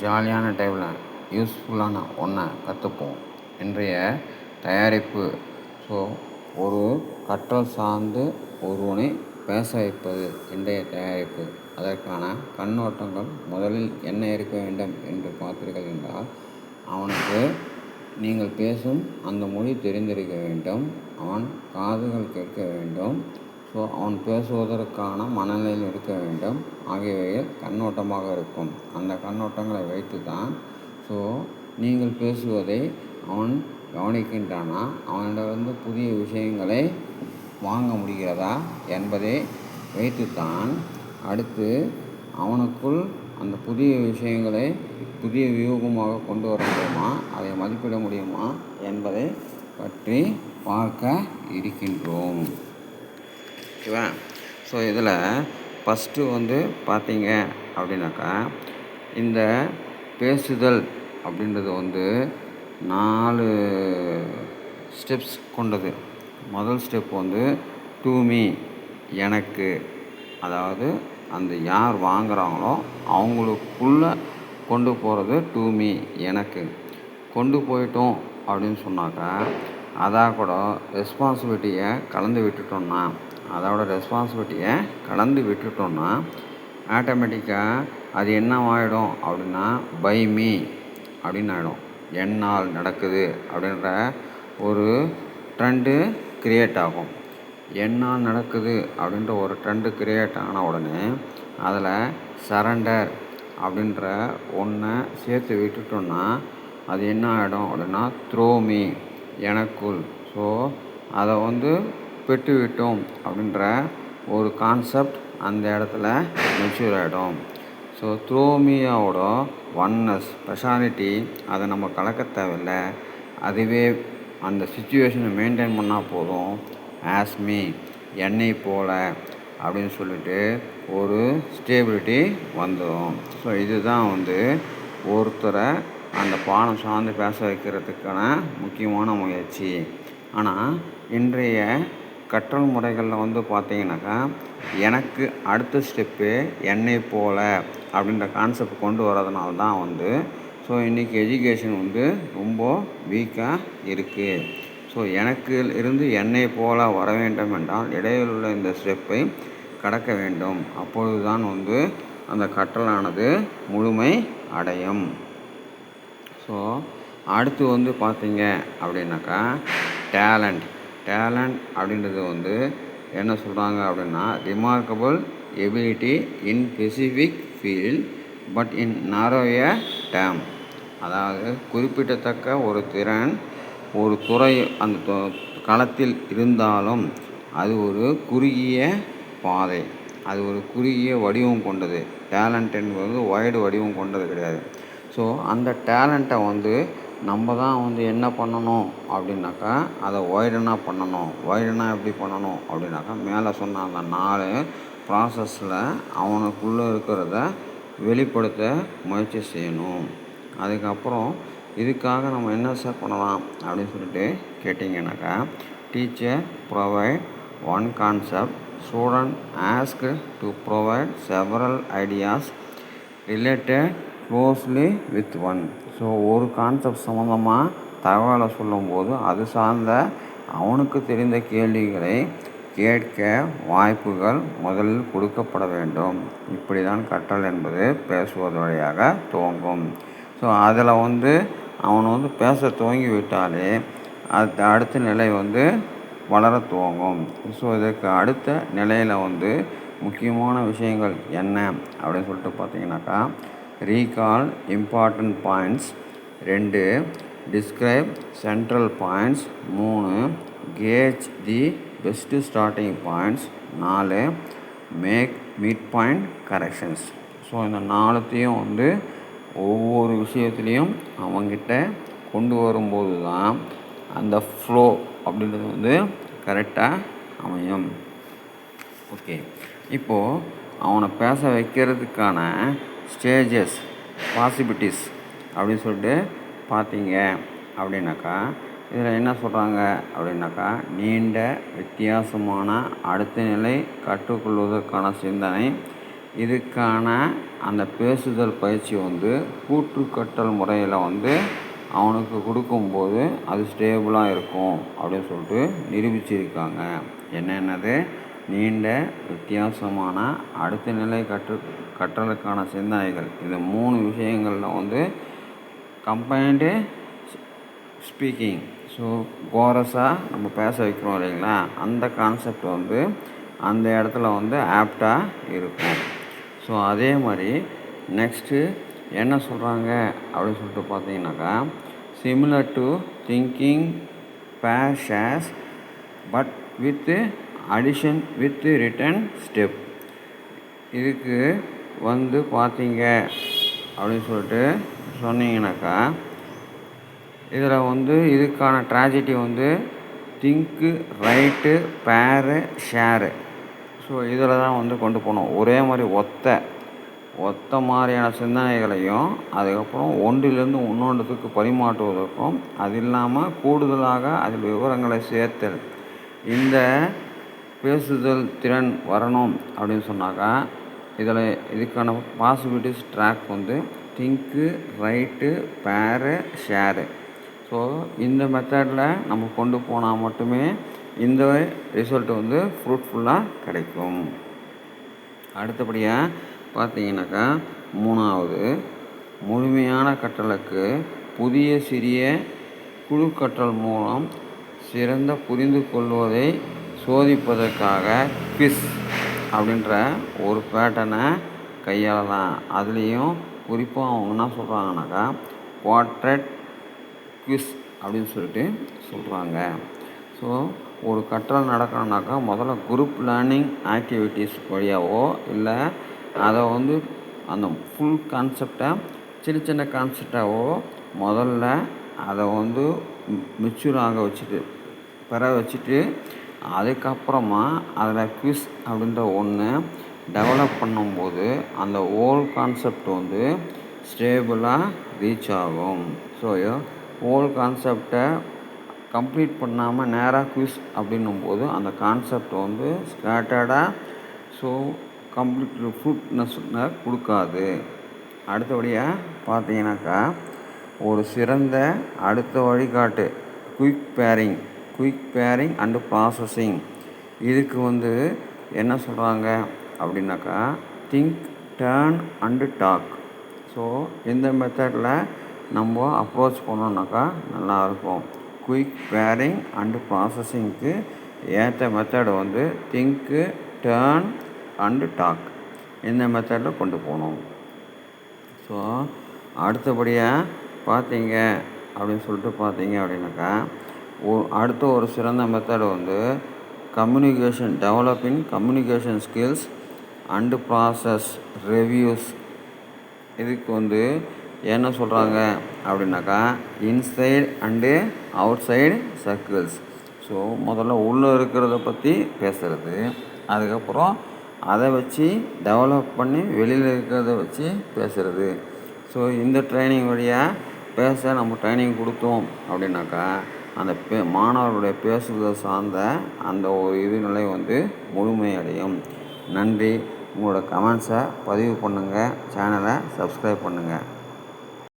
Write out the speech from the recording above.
ஜாலியான டைமில் யூஸ்ஃபுல்லான ஒன்றை கற்றுப்போம் இன்றைய தயாரிப்பு. ஸோ ஒரு கற்றல் சார்ந்து ஒருவனை பேச வைப்பது இன்றைய தயாரிப்பு. அதற்கான கண்ணோட்டங்கள் முதலில் என்ன இருக்க வேண்டும் என்று பார்த்தீர்கள் என்றால் அவனுக்கு நீங்கள் பேசும் அந்த மொழி தெரிந்திருக்க வேண்டும். அவன் காதுகள் கேட்க வேண்டும். ஸோ அவன் பேசுவதற்கான மனநிலையில் இருக்க வேண்டும். ஆகியவைகள் கண்ணோட்டமாக இருக்கும். அந்த கண்ணோட்டங்களை வைத்து தான் ஸோ நீங்கள் பேசுவதை அவன் கவனிக்கின்றானா? அவனிடமிருந்து புதிய விஷயங்களை வாங்க முடிகிறதா என்பதை வைத்துத்தான் அடுத்து அவனுக்குள் அந்த புதிய விஷயங்களை புதிய வியூகமாக கொண்டு வர முடியுமா? அதை மதிப்பிட முடியுமா? என்பதை பற்றி பார்க்க இருக்கின்றோம். ஓகேவா? ஸோ இதில் ஃபஸ்ட்டு வந்து பார்த்தீங்க அப்படின்னாக்கா இந்த பேசுதல் அப்படின்றது வந்து நாலு ஸ்டெப்ஸ் கொண்டது. முதல் ஸ்டெப் வந்து டூ மீ எனக்கு. அதாவது அந்த யார் வாங்குகிறாங்களோ அவங்களுக்குள்ளே கொண்டு போகிறது டூ மீ எனக்கு. கொண்டு போயிட்டோம் அப்படின்னு சொன்னாக்கா அதாக கூட ரெஸ்பான்சிபிலிட்டியை கலந்து விட்டுட்டோம்னா அதோட ரெஸ்பான்சிபிலிட்டியை கலந்து விட்டுட்டோம்னா ஆட்டோமேட்டிக்காக அது என்னவாயிடும் அப்படின்னா பை மீ அப்படின்னு ஆகிடும் என்னால் நடக்குது அப்படின்ற ஒரு ட்ரெண்டு க்ரியேட் ஆகும். என்னால் நடக்குது அப்படின்ற ஒரு ட்ரெண்டு க்ரியேட் ஆன உடனே அதில் சரண்டர் அப்படின்ற ஒன்றை சேர்த்து விட்டுட்டோம்னா அது என்ன ஆகிடும் அப்படின்னா த்ரோ மீ எனக்குள். ஸோ அதை வந்து பெற்றுவிட்டோம் அப்படின்ற ஒரு கான்செப்ட் அந்த இடத்துல மெச்சூர் ஆகிடும் ஸோ த்ரோமியாவோட ஒன்னஸ் ஸ்பெஷாலிட்டி அதை நம்ம கலக்க தேவையில்ல. அதுவே அந்த சுச்சுவேஷனை மெயின்டைன் பண்ணால் போதும். ஆஸ்மி என்னை போல் அப்படின்னு சொல்லிட்டு ஒரு ஸ்டேபிலிட்டி வந்துடும் ஸோ இதுதான் வந்து ஒருத்தரை அந்த பாடம் சார்ந்து பேச வைக்கிறதுக்கான முக்கியமான முயற்சி. ஆனால் இன்றைய கற்றல் முறைகளில் வந்து பார்த்தீங்கன்னாக்கா எனக்கு அடுத்த ஸ்டெப்பு என்னை போல அப்படின்ற கான்செப்ட் கொண்டு வரதுனால தான் வந்து ஸோ இன்றைக்கி எஜுகேஷன் வந்து ரொம்ப வீக்காக இருக்குது ஸோ எனக்கு இருந்து என்னை போல வர வேண்டும் என்றால் இடையில் உள்ள இந்த ஸ்டெப்பை கடக்க வேண்டும். அப்பொழுது தான் வந்து அந்த கற்றலானது முழுமை அடையும். ஸோ அடுத்து வந்து பார்த்தீங்க அப்படின்னாக்கா டேலண்ட் டேலண்ட் அப்படின்றது வந்து என்ன சொல்கிறாங்க அப்படின்னா remarkable ability in specific field but in நாரோய டேம் அதாவது குறிப்பிடத்தக்க ஒரு திறன் ஒரு துறை அந்த களத்தில் இருந்தாலும் அது ஒரு குறுகிய பாதை. அது ஒரு குறுகிய வடிவம் கொண்டது. டேலண்ட் என்பது வைடு வடிவம் கொண்டது கிடையாது. ஸோ அந்த டேலண்ட்டை வந்து நம்ம தான் வந்து என்ன பண்ணணும் அப்படின்னாக்கா அதை ஒய்டனாக பண்ணணும். ஒய்டனாக எப்படி பண்ணணும் அப்படின்னாக்கா மேலே சொன்ன அந்த நாலு ப்ராசஸில் அவனுக்குள்ளே இருக்கிறத வெளிப்படுத்த முயற்சி செய்யணும். அதுக்கப்புறம் இதுக்காக நம்ம என்ன சார் பண்ணலாம் அப்படின்னு சொல்லிட்டு கேட்டிங்கனாக்கா teacher provide one concept student ask to provide several ideas related closely with one so ஒரு கான்செப்ட் சம்மந்தமாக தகவலை சொல்லும்போது அது சார்ந்த அவனுக்கு தெரிந்த கேள்விகளை கேட்க வாய்ப்புகள் முதலில் கொடுக்கப்பட வேண்டும். இப்படி தான் கற்றல் என்பது பேசுவது வழியாக துவங்கும். ஸோ அதில் வந்து அவனை வந்து பேச துவங்கி விட்டாலே அது அடுத்த நிலை வந்து வளர துவங்கும். ஸோ இதுக்கு அடுத்த நிலையில் வந்து முக்கியமான விஷயங்கள் என்ன அப்படின்னு சொல்லிட்டு பார்த்தீங்கன்னாக்கா ரீகால் இம்பார்ட்டண்ட் பாயிண்ட்ஸ் ரெண்டு டிஸ்கிரைப் சென்ட்ரல் பாயிண்ட்ஸ் மூணு gauge the best starting points நாலு make mid point corrections so இந்த நாலுத்தையும் வந்து ஒவ்வொரு விஷயத்துலேயும் அவங்கிட்ட கொண்டு வரும்போது தான் அந்த ஃப்ளோ அப்படின்றது வந்து கரெக்டாக அமையும். ஓகே இப்போது அவனை பேச வைக்கிறதுக்கான ஸ்டேஜஸ் பாசிபிலிட்டிஸ் அப்படின்னு சொல்லிட்டு பார்த்தீங்க அப்படின்னாக்கா இதில் என்ன சொல்கிறாங்க அப்படின்னாக்கா நீண்ட வித்தியாசமான அடுத்த நிலை கற்றுக்கொள்வதற்கான சிந்தனை. இதுக்கான அந்த பேசுதல் பயிற்சி வந்து கூற்றுக்கட்டல் முறையில் வந்து அவனுக்கு கொடுக்கும்போது அது ஸ்டேபிளாக இருக்கும் அப்படின்னு சொல்லிட்டு நிரூபிச்சிருக்காங்க. என்னென்னது? நீண்ட வித்தியாசமான அடுத்த நிலை கற்று கற்றலுக்கான சிந்தனைகள். இந்த மூணு விஷயங்களில் வந்து கம்பைன்டு ஸ்பீக்கிங் ஸோ கோரஸாக நம்ம பேச வைக்கிறோம் இல்லைங்களா? அந்த கான்செப்ட் வந்து அந்த இடத்துல வந்து ஆப்டாக இருக்கும். ஸோ அதே மாதிரி நெக்ஸ்ட்டு என்ன சொல்கிறாங்க அப்படின்னு சொல்லிட்டு பார்த்தீங்கன்னாக்கா similar to thinking phases but with addition with written step இதுக்கு வந்து பார்த்தீங்க அப்படின்னு சொல்லிட்டு சொன்னீங்கன்னாக்கா இதில் வந்து இதுக்கான ட்ராஜடி வந்து think write pair share so இதில் தான் வந்து கொண்டு போகணும் ஒரே மாதிரி ஒத்த ஒத்த மாதிரியான சிந்தனைகளையும் அதுக்கப்புறம் ஒன்றிலிருந்து இன்னொன்றுத்துக்கு பரிமாற்றுவதற்கும் அது இல்லாமல் கூடுதலாக அதில் விவரங்களை சேர்த்தல். இந்த பேசுதல் திறன் வரணும் அப்படின்னு சொன்னாக்கா இதில் இதுக்கான பாசிபிலிட்டிஸ் ட்ராக் வந்து think write pair share so இந்த மெத்தடில் நம்ம கொண்டு போனால் மட்டுமே இந்த ரிசல்ட் வந்து ஃப்ரூட்ஃபுல்லாக கிடைக்கும். அடுத்தபடியாக பார்த்தீங்கன்னாக்கா மூணாவது முழுமையான கற்றலுக்கு புதிய சிறிய குழு கற்றல் மூலம் சிறந்த புரிந்து கொள்வதை சோதிப்பதற்காக க்விஸ் அப்படின்ற ஒரு பேட்டனை கையாளலாம். அதுலேயும் குறிப்பாக அவங்க என்ன சொல்கிறாங்கனாக்கா குவாட்ரட் குவிஸ் அப்படின்னு சொல்லிட்டு சொல்கிறாங்க ஸோ ஒரு கற்றல் நடக்கணுனாக்கா முதல்ல குரூப் லேர்னிங் ஆக்டிவிட்டீஸ் வழியாவோ இல்லை அதை வந்து அந்த ஃபுல் கான்செப்டை சின்ன சின்ன கான்செப்டாவோ முதல்ல அதை வந்து மெச்சூர் ஆக வச்சுட்டு பெற வச்சுட்டு அதுக்கப்புறமா அதில் குவிஸ் அப்படின்ற ஒன்று டெவலப் பண்ணும்போது அந்த ஓல் கான்செப்ட் வந்து ஸ்டேபிளாக ரீச் ஆகும். ஸோ ஹோல் கான்செப்டை கம்ப்ளீட் பண்ணாமல் நேராக குவிஸ் அப்படின்னும்போது அந்த கான்செப்ட் வந்து ஸ்கேட்டர்டாக ஸோ கம்ப்ளீட் ஃப்ரூட்னஸ்னை கொடுக்காது. அடுத்தபடியாக பார்த்தீங்கன்னாக்கா ஒரு சிறந்த அடுத்த வழிகாட்டு quick pairing quick pairing and processing இதுக்கு வந்து என்ன சொல்கிறாங்க அப்படின்னாக்கா think turn and talk so இந்த மெத்தடில் நம்ம அப்ரோச் பண்ணோன்னாக்கா நல்லாயிருக்கும் குயிக் பேரிங் அண்டு ப்ராசஸிங்க்கு ஏற்ற மெத்தடு வந்து திங்க்கு டேர்ன் அண்டு டாக் இந்த மெத்தடில் கொண்டு போகணும். ஸோ அடுத்தபடியாக பார்த்தீங்க அப்படின்னு சொல்லிட்டு பார்த்தீங்க அப்படின்னாக்கா அடுத்த ஒரு சிறந்த மெத்தடு வந்து communication developing communication skills and process reviews இதுக்கு வந்து என்ன சொல்கிறாங்க அப்படின்னாக்கா inside and outside circles so முதல்ல உள்ளே இருக்கிறத பற்றி பேசுகிறது அதுக்கப்புறம் அதை வச்சு டெவலப் பண்ணி வெளியில் இருக்கிறத வச்சு பேசுகிறது ஸோ இந்த ட்ரைனிங் வழியாக பேச நம்ம ட்ரைனிங் கொடுத்தோம் அப்படின்னாக்கா அந்த பே மாணவர்களுடைய பேசுதல் சார்ந்த அந்த ஒரு இது நிலை வந்து முழுமையடையும். நன்றி. உங்களோட கமெண்ட்ஸை பதிவு பண்ணுங்கள் சேனலை சப்ஸ்கிரைப் பண்ணுங்கள்